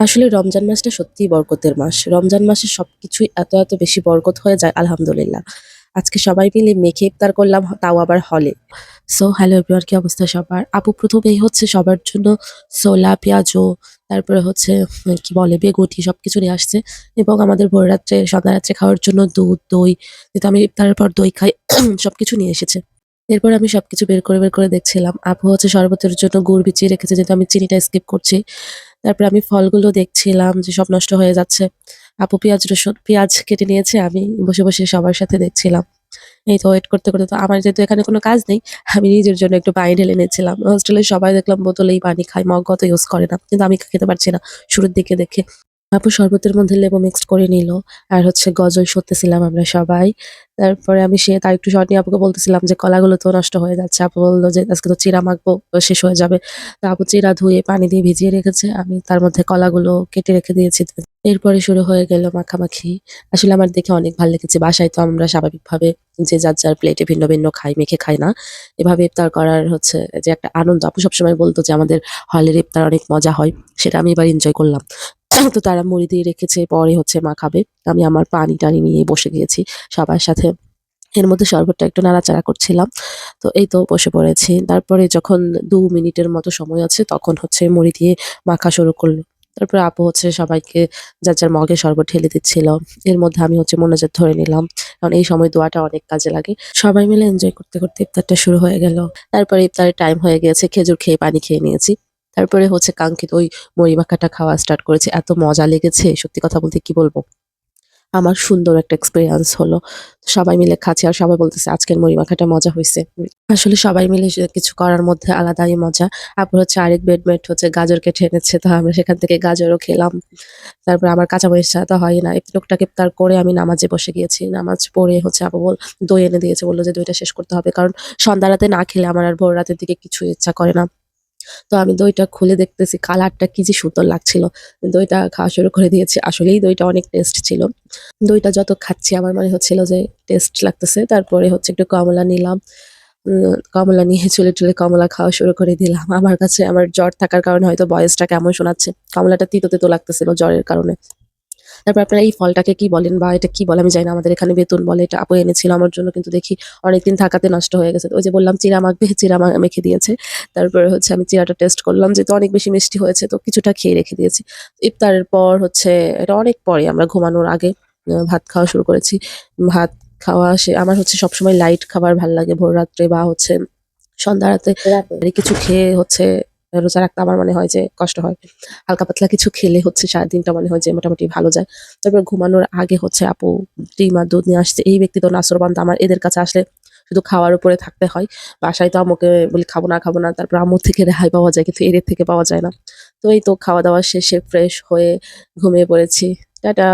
আসলে রমজান মাসটা সত্যিই বরকতের মাস। রমজান মাসে সবকিছুই এত, এত বেশি বরকত হয়ে যায় আলহামদুলিল্লাহ। আজকে সবাই মিলে মেখে ইফতার করলাম তাও আবার হলে। সো হ্যালো এভরিওয়ান কি অবস্থা সবার? আপু ১ম এই হচ্ছে সবার জন্য ছোলা, পেঁয়াজু তারপরে হচ্ছে কি বলে বেগুনি সবকিছু নিয়ে আসছে এবং আমাদের ভোর রাত্রে সন্ধ্যা রাত্রে খাওয়ার জন্য দুধ, দই যেহেতু আমি ইফতারের পর দই খাই সবকিছু নিয়ে এসেছে। এরপর আমি সবকিছু বের করে, বের করে দেখছিলাম। আপু হচ্ছে শরবতের জন্য গুড় ভিজিয়ে রেখেছে যেহেতু আমি চিনিটা স্কিপ করছি। তারপর আমি ফলগুলো দেখছিলাম যে সব নষ্ট হয়ে যাচ্ছে। আপু পেঁয়াজ রসুন পেঁয়াজ কেটে নিয়েছে আমি বসে, বসে সবার সাথে দেখছিলাম। এই তো ওয়েট করতে, করতে তো আমার যেহেতু এখানে কোনো কাজ নেই আমি নিজের জন্য একটু পানি ঢেলে নিচ্ছিলাম। হোস্টেলের সবাই দেখলাম বোতলেই পানি খায়, মগ অত ইউজ করে না। কিন্তু আমি খেতে পারছি না শুরুর দিকে দেখে। আপু শরবতের মধ্যে লেবু মিক্সড করে নিল। আর হচ্ছে গজল শুনতেছিলাম আমরা সবাই। তারপরে আমি সে তার একটু শর্ট নিয়ে আপুকে বলতেছিলাম যে, "কলাগুলো তো নষ্ট হয়ে যাচ্ছে।" আপু বলল যে, "আজকে তো চিড়া মাখবো, শেষ হয়ে যাবে।" তো আপু চিড়া ধুয়ে পানি দিয়ে ভিজিয়ে রেখেছে। আমি তার মধ্যে কলাগুলো কেটে রেখে দিয়েছি। এরপরে শুরু হয়ে গেল মাখামাখি। আসলে আমার দেখে অনেক ভালো লেগেছে। বাসায় তো আমরা স্বাভাবিকভাবে যে যার, যার প্লেটে ভিন্ন, ভিন্ন খাই, মেখে খাই না। এভাবে ইফতার করার হচ্ছে যে একটা আনন্দ আপু সবসময় বলতো যে, "আমাদের হলের ইফতার অনেক মজা হয়।" সেটা আমি এবার এনজয় করলাম। তো তারা মুড়ি দিয়ে রেখেছে, পরে হচ্ছে মা খাবে। আমি আমার পানি-টানি নিয়ে বসে গিয়েছি সবার সাথে। এর মধ্যে শরবতটা একটু নাড়াচাড়া করছিলাম। তো এই তো বসে পড়েছি। তারপরে যখন ২ মিনিটের মতো সময় আছে তখন হচ্ছে মুড়ি দিয়ে মাখা শুরু করল তারপরে আপু হচ্ছে সবাইকে যার, যার মগে শরবত ঢেলে দিচ্ছিল। এর মধ্যে আমি হচ্ছে মোনাজাত ধরে নিলাম। কারণ এই সময় দোয়াটা অনেক কাজে লাগে। সবাই মিলে এনজয় করতে, করতে ইফতারটা শুরু হয়ে গেল। তারপরে ইফতারের টাইম হয়ে গেছে খেজুর খেয়ে পানি খেয়ে নিয়েছি। তারপরে হচ্ছে কাঙ্ক্ষিত ওই মুড়ি মাখাটা খাওয়া স্টার্ট করেছি। এত মজা লেগেছে সত্যি কথা বলতে কি বলব আমার সুন্দর একটা এক্সপিরিয়েন্স হলো। সবাই মিলে খাচ্ছি আর সবাই বলতেছে, "আজকের মুড়ি মাখাটা মজা হয়েছে আসলে সবাই মিলে কিছু করার মধ্যে আলাদাই মজা। আপুর হচ্ছে আরেক বেডমেট হচ্ছে গাজর কেটে এনেছে। তো আমরা সেখান থেকে গাজরও খেলাম। তারপর আমার কাঁচামরিচ তো হয় না। টুকটাক তার করে আমি নামাজে বসে গিয়েছি। নামাজ পড়ে হচ্ছে আপু বল দই এনে দিয়েছে। বলল যে, "দইটা শেষ করতে হবে।" কারণ সন্ধ্যা রাতে না খেলে আমার আর ভোর রাতের দিকে কিছু ইচ্ছা করে না। তো আমি দইটা খুলে দেখতেছি কালারটা কি যে সুন্দর লাগছিল। দইটা খাওয়া শুরু করে দিয়েছি। আসলেই দইটা অনেক টেস্ট ছিল। দইটা যত খাচ্ছি আমার মনে হচ্ছিল যে টেস্ট লাগতেছে। তারপরে হচ্ছে একটু কমলা নিলাম। কমলা নিয়ে চলে চলে কমলা খাওয়া শুরু করে দিলাম। আমার কাছে আমার জ্বর থাকার কারণে হয়তো বয়সটা কেমন শোনাচ্ছে। কমলাটা তিতো, তেতো লাগতেছিল জ্বরের কারণে। তারপর আপনারা এই ফলটাকে কি বলেন বা এটা কি বলে আমি জানি না। আমাদের এখানে বেতন বলে। এটা আপু এনেছিল আমার জন্য কিন্তু দেখি অনেকদিন থাকাতে নষ্ট হয়ে গেছে। তো ওই যে বললাম চিড়া মাখবে, মা মেখে দিয়েছে। তারপরে হচ্ছে আমি চিরাটা টেস্ট করলাম যেহেতু অনেক বেশি মিষ্টি হয়েছে তো কিছুটা খেয়ে রেখে দিয়েছি। ইফতারের পর হচ্ছে এটা অনেক পরে আমরা ঘুমানোর আগে ভাত খাওয়া শুরু করেছি। ভাত খাওয়া সে আমার হচ্ছে সবসময় লাইট খাবার ভালো লাগে ভোর রাত্রে বা হচ্ছে সন্ধ্যা রাতে কিছু খেয়ে হচ্ছে রোজা রাখতে আমার মনে হয় যে কষ্ট হয়। হালকা পাতলা কিছু খেলে হচ্ছে সারাদিনটা মনে হয় যে মোটামুটি ভালো যায়। তারপর ঘুমানোর আগে হচ্ছে আপু ডিম আর দুধ নিয়ে আসছে। এই ব্যক্তি তো নাছোড়বান্দা আমার এদের কাছে আসলে শুধু খাওয়ার উপরে থাকতে হয়। বাসায় তো আমাকে বলি, "খাব না, খাব না।" তারপর আম্মুর থেকে রেহাই পাওয়া যায় কিন্তু এদের থেকে পাওয়া যায় না। তো এই তো খাওয়া-দাওয়া শেষে ফ্রেশ হয়ে ঘুমিয়ে পড়েছি। টাটা।